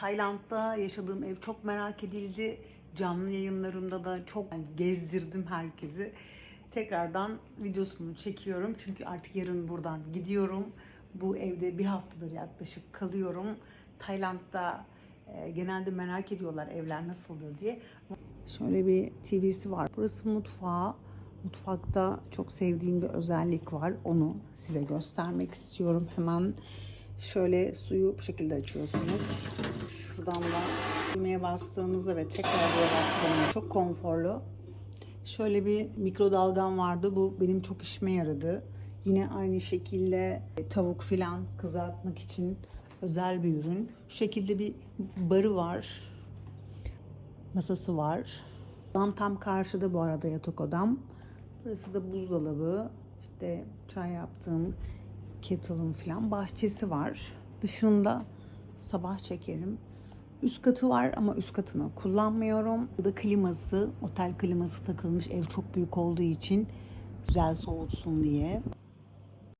Tayland'da yaşadığım ev çok merak edildi. Canlı yayınlarımda da çok gezdirdim herkesi. Tekrardan videosunu çekiyorum çünkü artık yarın buradan gidiyorum. Bu evde bir haftadır yaklaşık kalıyorum. Tayland'da e, genelde merak ediyorlar evler nasıldır diye. Şöyle bir TV'si var. Burası mutfağı. Mutfakta çok sevdiğim bir özellik var. Onu size göstermek istiyorum. Hemen şöyle suyu bu şekilde açıyorsunuz. Şuradan da düğmeye bastığınızda ve tekrar buraya bastığınızda çok konforlu. Şöyle bir mikrodalgam vardı. Bu benim çok işime yaradı. Yine aynı şekilde tavuk filan kızartmak için özel bir ürün. Şu şekilde bir barı var. Masası var. Odam tam karşıda bu arada yatak odam. Burası da buzdolabı. İşte çay yaptığım kettle'ın filan bahçesi var. Dışında sabah çekerim. Üst katı var ama üst katını kullanmıyorum. Burada kliması, otel kliması takılmış. Ev çok büyük olduğu için güzel soğutsun diye.